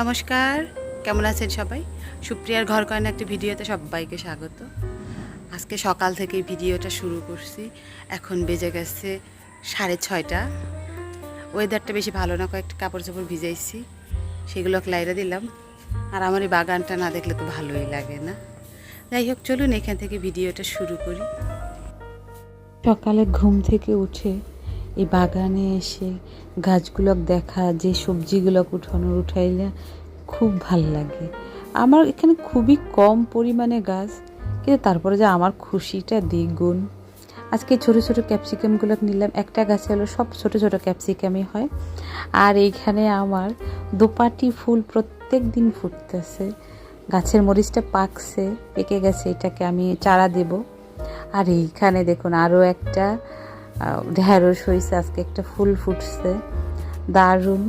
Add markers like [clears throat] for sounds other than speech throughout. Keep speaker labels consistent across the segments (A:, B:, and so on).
A: নমস্কার, কেমন আছেন সবাই? সুপ্রিয়ার ঘর কয়না একটি ভিডিওতে সবাইকে স্বাগত। আজকে সকাল থেকে ভিডিওটা শুরু করছি। এখন বেজে গেছে সাড়ে ছয়টা। ওয়েদারটা বেশি ভালো না, কয়েকটা কাপড় চোপড় ভিজাইছি সেগুলো লাইরা দিলাম। আর আমার এই বাগানটা না দেখলে তো ভালোই লাগে না। যাই হোক, চলুন এখান থেকে ভিডিওটা শুরু করি।
B: সকালে ঘুম থেকে উঠে এই বাগানে এসে গাছগুলো দেখা, যে সবজিগুলো উঠানোর উঠাইলে খুব ভালো লাগে। আমার এখানে খুবই কম পরিমাণে গাছ, কিন্তু তারপরে যে আমার খুশিটা দ্বিগুণ। আজকে ছোট ছোট ক্যাপসিকামগুলো নিলাম, একটা গাছে হলো সব ছোট ছোট ক্যাপসিকামই হয়। আর এইখানে আমার দোপাটি ফুল প্রত্যেক দিন ফুটতেছে। গাছের মরিচটা পাকছে, পেকে গেছে, এটাকে আমি চারা দেবো। আর এইখানে দেখুন আরও একটা ঢ্যাঁড়স হয়েছে আজকে একটা ফুল ফুটছে। দারুণ।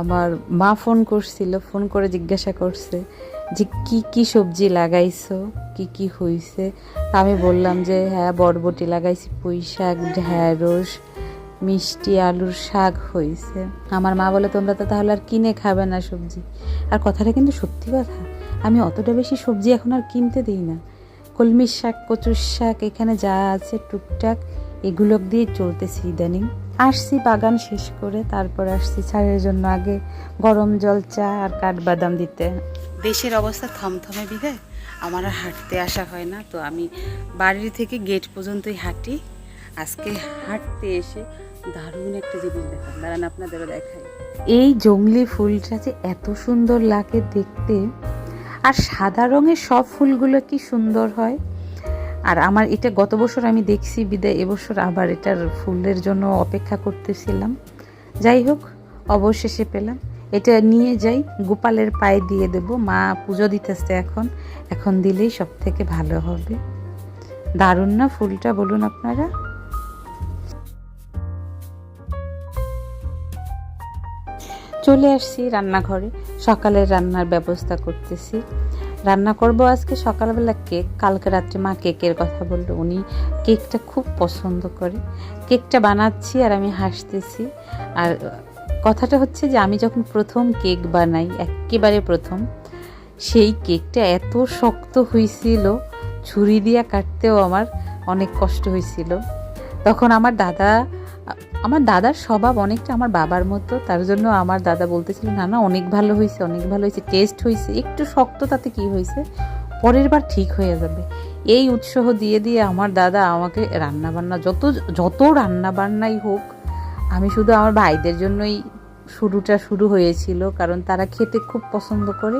B: আমার মা ফোন করছিল, ফোন করে জিজ্ঞাসা করছে যে, কি কি সবজি লাগাইছো? কি কি হয়েছে তা আমি বললাম যে হ্যাঁ বরবটি লাগাইছি, পুঁই শাক ঢ্যাঁড়স মিষ্টি, আলুর শাক হয়েছে আমার মা বলে, তোমরা তো তাহলে আর কিনে খাবে না সবজি। আর কথাটা কিন্তু সত্যি কথা। আমি অতটা বেশি সবজি এখন আর কিনতে দিই না। কলমির শাক, কচুর শাক, এখানে যা আছে, টুকটাক এগুলো দিয়ে চলতেছি ইদানিং। আসছি বাগান শেষ করে তারপর আসছি ছাড়ের জন্য আগে গরম জল চা আর কাঠবাদাম দিতে।
A: দেশের অবস্থা থমথমে বিধায় আমার আর হাঁটতে আসা হয় না তো আমি বাড়ি থেকে গেট পর্যন্তই হাঁটি। আজকে হাঁটতে এসে দারুণ একটা জিনিস দেখাম দাঁড়ান আপনাদেরও দেখাই।
B: এই জংলি ফুলটা যে এত সুন্দর লাগে দেখতে আর সাদা রঙের সব ফুলগুলো কি সুন্দর হয়? আর আমার এটা গত বছর আমি দেখছি বিদায় এবছর আবার এটার ফুলের জন্য অপেক্ষা করতেছিলাম। যাই হোক, অবশেষে পেলাম। এটা নিয়ে যাই, গোপালের পায়ে দিয়ে দেব। মা পুজো দিতেছে এখন। এখন দিলেই সব থেকে ভালো হবে। দারুণ না ফুলটা, বলুন আপনারা? চলে আসছি রান্নাঘরে। সকালের রান্নার ব্যবস্থা করতেছি। রান্না করব আজকে সকালবেলা কেক, কালকে রাত্রে মা কেকের কথা বলল। উনি কেকটা খুব পছন্দ করে। কেকটা বানাচ্ছি আর আমি হাসতেছি। আর কথাটা হচ্ছে যে, আমি যখন প্রথম কেক বানাই, একেবারে প্রথম, সেই কেকটা এত শক্ত হয়েছিল ছুরি দিয়া কাটতেও আমার অনেক কষ্ট হয়েছিল তখন আমার দাদা আমার দাদার স্বভাব অনেকটা আমার বাবার মতো, তার জন্য আমার দাদা বলতেছিল, না না, অনেক ভালো হয়েছে অনেক ভালো হয়েছে টেস্ট হয়েছে একটু শক্ত তাতে কি হয়েছে পরের বার ঠিক হয়ে যাবে। এই উৎসাহ দিয়ে দিয়ে আমার দাদা আমাকে রান্না বান্না যত যত রান্না বান্নাই হোক, আমি শুধু আমার ভাইদের জন্যই শুরুটা শুরু হয়েছিল, কারণ তারা খেতে খুব পছন্দ করে,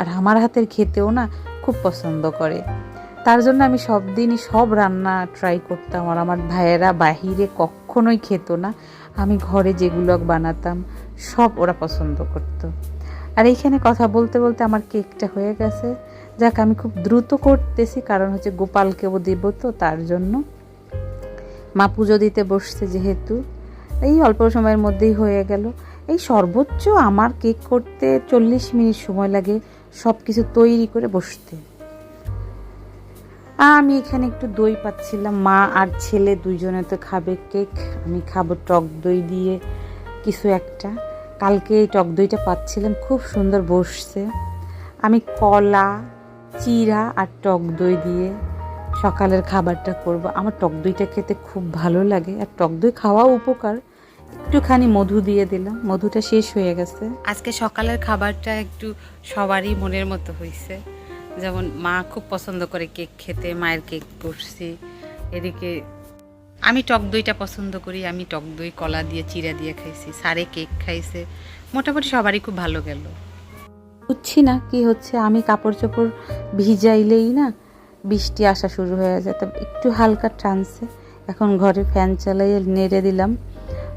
B: আর আমার হাতের খেতেও না খুব পছন্দ করে। তার জন্য আমি সব দিনই সব রান্না ট্রাই করতাম আর আমার ভাইয়েরা বাহিরে কখনোই খেত না। আমি ঘরে যেগুলো বানাতাম, সব ওরা পছন্দ করত। আর এইখানে কথা বলতে বলতে আমার কেকটা হয়ে গেছে। যাক, আমি খুব দ্রুত করতেছি, কারণ হচ্ছে গোপালকেও দেব তো তার জন্য। মা পুজো দিতে বসছে যেহেতু। এই অল্প সময়ের মধ্যেই হয়ে গেল। এই সর্বোচ্চ আমার কেক করতে চল্লিশ মিনিট সময় লাগে সব কিছু তৈরি করে বসতে। আমি এখানে একটু দই পাচ্ছিলাম। মা আর ছেলে দুইজনে তো খাবে কেক। আমি খাব টক দই দিয়ে কিছু একটা। কালকে এই টক দইটা পাচ্ছিলাম। খুব সুন্দর বসছে। আমি কলা চিরা আর টক দই দিয়ে সকালের খাবারটা করব। আমার টক দইটা খেতে খুব ভালো লাগে। আর টক দই খাওয়াও উপকার। একটুখানি মধু দিয়ে দিলাম। মধুটা শেষ হয়ে গেছে।
A: আজকে সকালের খাবারটা একটু সবারই মনের মতো হয়েছে যেমন মা খুব পছন্দ করে কেক খেতে, মায়ের কেক করছি এদিকে আমি টক দইটা পছন্দ করি, আমি টক দই, কলা দিয়ে চিরা দিয়ে খাইছি, সারে কেক খাইছে। মোটামুটি সবারই খুব ভালো গেল।
B: বুঝছি না কি হচ্ছে, আমি কাপড় চোপড় ভিজাইলেই না বৃষ্টি আসা শুরু হয়ে যায় তবে একটু হালকা টানছে। এখন ঘরে ফ্যান চালাইয়ে নেড়ে দিলাম।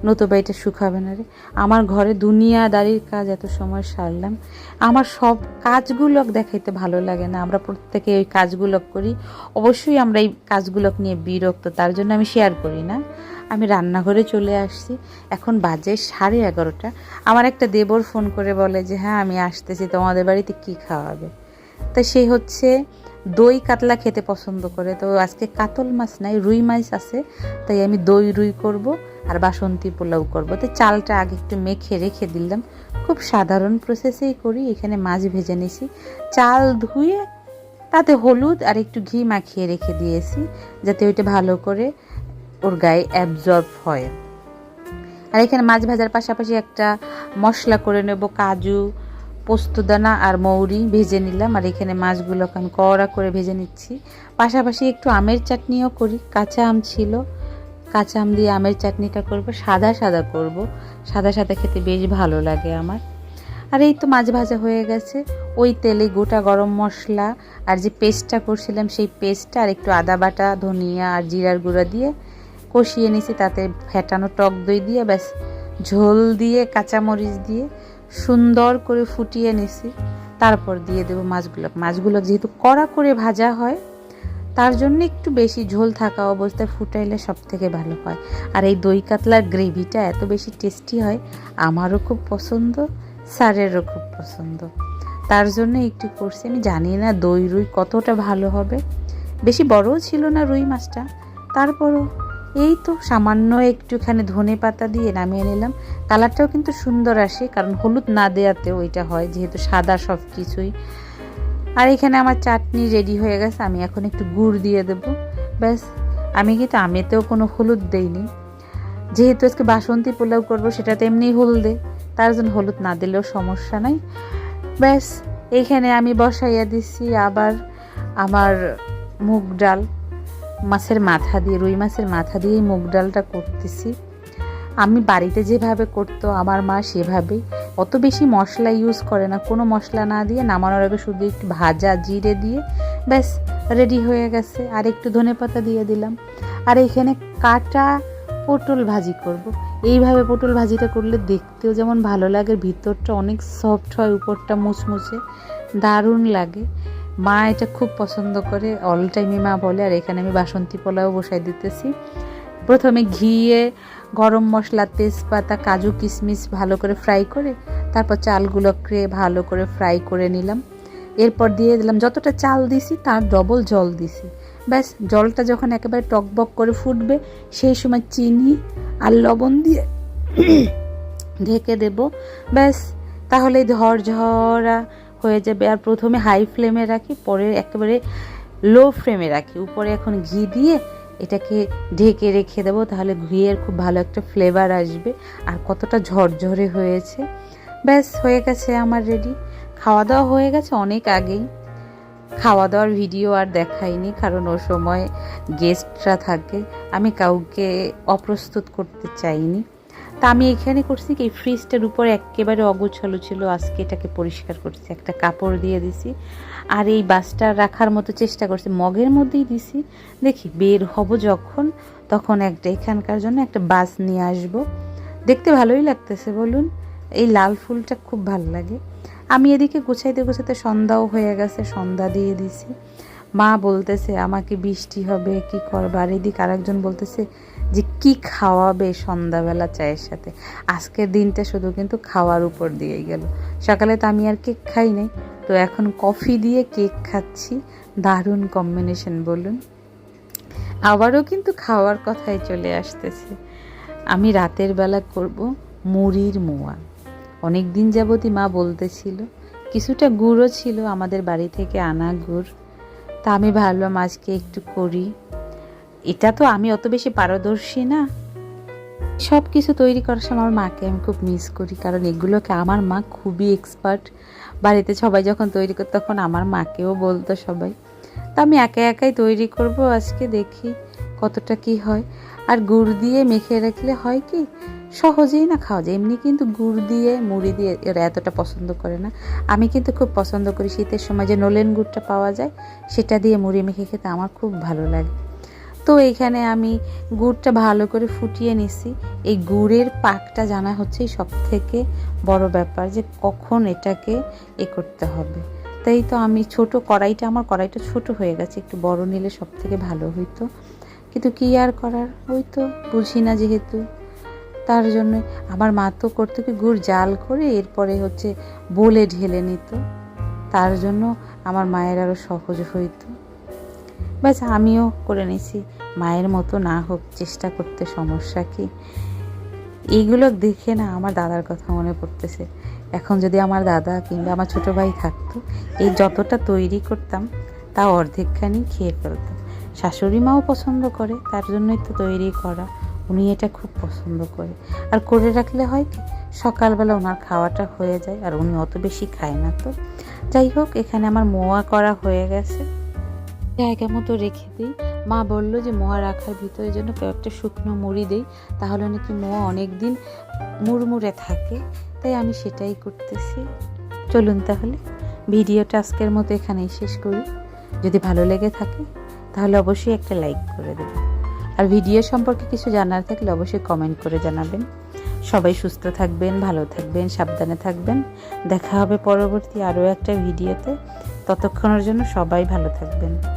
B: নতুবা এটা শুকাবে না রে। আমার ঘরে দুনিয়াদারির কাজ এত সময় সারলাম। আমার সব কাজগুলো দেখাইতে ভালো লাগে না। আমরা প্রত্যেকে ওই কাজগুলো করি। অবশ্যই আমরা এই কাজগুলো নিয়ে বিরক্ত, তার জন্য আমি শেয়ার করি না। আমি রান্নাঘরে চলে আসছি। এখন বাজে সাড়ে এগারোটা। আমার একটা দেবর ফোন করে বলে যে হ্যাঁ আমি আসতেছি, তোমাদের বাড়িতে কি খাওয়াবে? তা সে হচ্ছে দই কাতলা খেতে পছন্দ করে। তো আজকে কাতল মাছ নাই, রুই মাছ আছে। তাই আমি দই, রুই করব। আর বাসন্তী পোলাও করব। তো চালটা আগে একটু মেখে রেখে দিলাম। খুব সাধারণ প্রসেসেই করি। এখানে মাছ ভেজে নিছি চাল ধুয়ে তাতে হলুদ আর একটু ঘি মাখিয়ে রেখে দিয়েছি, যাতে ওইটা ভালো করে ওর গায়ে অ্যাবজর্ব হয়। আর এখানে মাছ ভাজার পাশাপাশি একটা মশলা করে নেব, কাজু পোস্তদানা আর মৌরি ভেজে নিলাম। আর এখানে মাছগুলো আমি কড়া করে ভেজে নিচ্ছি। পাশাপাশি একটু আমের চাটনিও করি। কাঁচা আম ছিল। কাঁচা আম দিয়ে আমের চাটনিটা করব, সাদা সাদা করব। সাদা সাদা খেতে বেশ ভালো লাগে আমার। আর এই তো মাছ ভাজা হয়ে গেছে। ওই তেলে গোটা গরম মশলা আর যে পেস্টটা করছিলাম সেই পেস্টটা আর একটু আদা বাটা, ধনিয়া আর জিরার গুঁড়া দিয়ে কষিয়ে নিছি তাতে ফেটানো টক দই দিয়ে, ব্যাস, ঝোল দিয়ে, কাঁচামরিচ দিয়ে সুন্দর করে ফুটিয়ে নিছি তারপর দিয়ে দেবো মাছগুলো। মাছগুলো যেহেতু কড়া করে ভাজা হয় তার জন্য একটু বেশি ঝোল থাকা অবস্থায় ফুটাইলে সব থেকে ভালো হয়। আর এই দই কাতলার গ্রেভিটা এত বেশি টেস্টি হয়, আমারও খুব পছন্দ, স্যারেরও খুব পছন্দ। তার জন্য একটু করছি। আমি জানি না দই রুই কতটা ভালো হবে। বেশি বড়ও ছিল না রুই মাছটা। তারপরও এই তো সামান্য একটুখানি ধনে পাতা দিয়ে নামিয়ে নিলাম। কালারটাও কিন্তু সুন্দর আসে, কারণ হলুদ না দেওয়াতেও ওইটা হয়, যেহেতু সাদা সব কিছুই আর এখানে আমার চাটনি রেডি হয়ে গেছে, আমি এখন একটু গুড় দিয়ে দেব। ব্যাস, আমি কিন্তু আমেতেও কোনো হলুদ দেইনি। যেহেতু আজকে বাসন্তী পোলাও করব, সেটাতে এমনি হলদে তার জন্য হলুদ না দিলেও সমস্যা নাই। ব্যাস এইখানে আমি বসাইয়া দিচ্ছি আবার আমার মুগ ডাল। মাছের মাথা দিয়ে, রুই মাছের মাথা দিয়েই মুগ ডালটা করতেছি। আমি বাড়িতে যেভাবে করতো, আমার মা সেভাবেই। অত বেশি মশলা ইউজ করে না। কোনো মশলা না দিয়ে নামানোর আগে শুধু একটু ভাজা জিরে দিয়ে ব্যাস রেডি হয়ে গেছে। আর একটু ধনে পাতা দিয়ে দিলাম। আর এখানে কাটা পটল ভাজি করব। এইভাবে পটল ভাজিটা করলে দেখতেও যেমন ভালো লাগে ভিতরটা অনেক সফট হয়, উপরটা মুচমুচে। দারুণ লাগে। মা এটা খুব পছন্দ করে অল টাইমই মা বলে। আর এখানে আমি বাসন্তী পোলাও বসাই দিতেছি। প্রথমে ঘিয়ে গরম মশলা, তেজপাতা, কাজু, কিশমিশ ভালো করে ফ্রাই করে, তারপর চালগুলোকে ভালো করে ফ্রাই করে নিলাম। এরপর দিয়ে দিলাম, যতটা চাল দিছি তার ডবল জল দিছি। ব্যাস, জলটা যখন একেবারে টকবক করে ফুটবে, সেই সময় চিনি আর লবণ দিয়ে [clears throat] ঢেকে দেব। ব্যাস তাহলে ঝরঝরা হয়ে যাবে। আর প্রথমে হাই ফ্লেমে রাখি, পরে একেবারে লো ফ্লেমে রাখি। উপরে এখন ঘি দিয়ে এটাকে ঢেকে রেখে দেবো, তাহলে ঘিয়ের খুব ভালো একটা ফ্লেভার আসবে। আর কতটা ঝরঝরে হয়েছে। ব্যাস, হয়ে গেছে আমার রেডি খাওয়া দাওয়া হয়ে গেছে অনেক আগেই। খাওয়া দাওয়ার ভিডিও আর দেখাইনি, কারণ ও সময় গেস্টরা থাকে। আমি কাউকে অপ্রস্তুত করতে চাইনি। তা আমি এখানে করছি কি ফ্রিজটার উপরে একেবারে অগোছালো ছিল, আজকে এটাকে পরিষ্কার করছি। একটা কাপড় দিয়ে দিছি, আর এই বাসটা রাখার মতো চেষ্টা করছি, মগের মধ্যেই দিছি। দেখি, বের হব যখন, তখন একটা এখানকার জন্য একটা বাস নিয়ে আসব। দেখতে ভালোই লাগতেছে, বলুন। এই লাল ফুলটা খুব ভালো লাগে। আমি এদিকে গোছাইতে গোছাইতে সন্ধ্যাও হয়ে গেছে, সন্ধ্যা দিয়ে দিছি। মা বলতেছে, আমাকে বৃষ্টি হবে, কি করবা? আর এদিকে আরেকজন বলতেছে যে কি খাওয়াবে সন্ধ্যাবেলা চায়ের সাথে। আজকের দিনটা শুধু কিন্তু খাওয়ার উপর দিয়ে গেল। সকালে তো আমি আর কেক খাই নাই। তো এখন কফি দিয়ে কেক খাচ্ছি। দারুণ কম্বিনেশন বলুন। আবারও কিন্তু খাওয়ার কথাই চলে আসতেছে। আমি রাতের বেলা করব মুড়ির মোয়া। অনেক দিন যাবতই মা বলতেছিল, কিছুটা গুড়ও ছিল আমাদের বাড়ি থেকে আনা গুড়। তা আমি ভাবলাম আজকে একটু করি। এটা তো আমি অত বেশি পারদর্শী না। সব কিছু তৈরি করার সময় আমার মাকে আমি খুব মিস করি, কারণ এগুলোকে আমার মা খুবই এক্সপার্ট বাড়িতে সবাই যখন তৈরি করতো তখন আমার মাকেও বলতো সবাই। তা আমি একা একাই তৈরি করব আজকে, দেখি কতটা কি হয়। আর গুড় দিয়ে মেখে রাখলে হয় কি, সহজেই না খাওয়া যায়। এমনি কিন্তু গুড় দিয়ে, মুড়ি দিয়ে এরা এতটা পছন্দ করে না। আমি কিন্তু খুব পছন্দ করি শীতের সময় যে নলেন গুড়টা পাওয়া যায়, সেটা দিয়ে মুড়ি মেখে খেতে আমার খুব ভালো লাগে। তো এইখানে আমি গুড়টা ভালো করে ফুটিয়ে নিছি। এই গুড়ের পাকটা জানা হচ্ছে সব থেকে বড় ব্যাপার যে কখন এটাকে এ করতে হবে। তাই তো আমি ছোট কড়াইটা, আমার কড়াইটা ছোট হয়ে গেছে, একটু বড় নিলে সব থেকে ভালো হইতো। কিন্তু কী আর করার? ওই তো বুঝি না যেহেতু। তার জন্য আমার মা তো করতো কি গুড় জাল করে এরপরে হচ্ছে বলে ঢেলে নিত। তার জন্য আমার মায়ের আরও সহজ হইতো। ব্যাস আমিও করে নিছি। মায়ের মতো না হোক, চেষ্টা করতে সমস্যা কি? এইগুলো দেখে না আমার দাদার কথা মনে পড়তেছে। এখন যদি আমার দাদা কিংবা আমার ছোট ভাই থাকতো, এই যতটা তৈরি করতাম, তা অর্ধেকখানি খেয়ে ফেলতো শাশুড়ি মাও পছন্দ করে, তার জন্যই তো তৈরি করা। উনি এটা খুব পছন্দ করে। আর করে রাখলে হয় কি, সকালবেলা ওনার খাওয়াটা হয়ে যায় আর উনি অত বেশি খায় না তো। যাই হোক, এখানে আমার মোয়া করা হয়ে গেছে। জায়গা মতো রেখে দিই। মা বলল যে মোয়া রাখার ভিতরে যেন কয়েকটা শুকনো মুড়ি দেই, তাহলে নাকি মোয়া অনেক দিন মুড়মুড়ে থাকে। তাই আমি সেটাই করতেছি। চলুন তাহলে, ভিডিওটা আজকের মতো এখানেই শেষ করি। যদি ভালো লেগে থাকে, তাহলে অবশ্যই একটা লাইক করে দেবেন। আর ভিডিও সম্পর্কে কিছু জানার থাকলে অবশ্যই কমেন্ট করে জানাবেন। সবাই সুস্থ থাকবেন, ভালো থাকবেন, সাবধানে থাকবেন। দেখা হবে পরবর্তী আরও একটা ভিডিওতে। ততক্ষণের জন্য সবাই ভালো থাকবেন।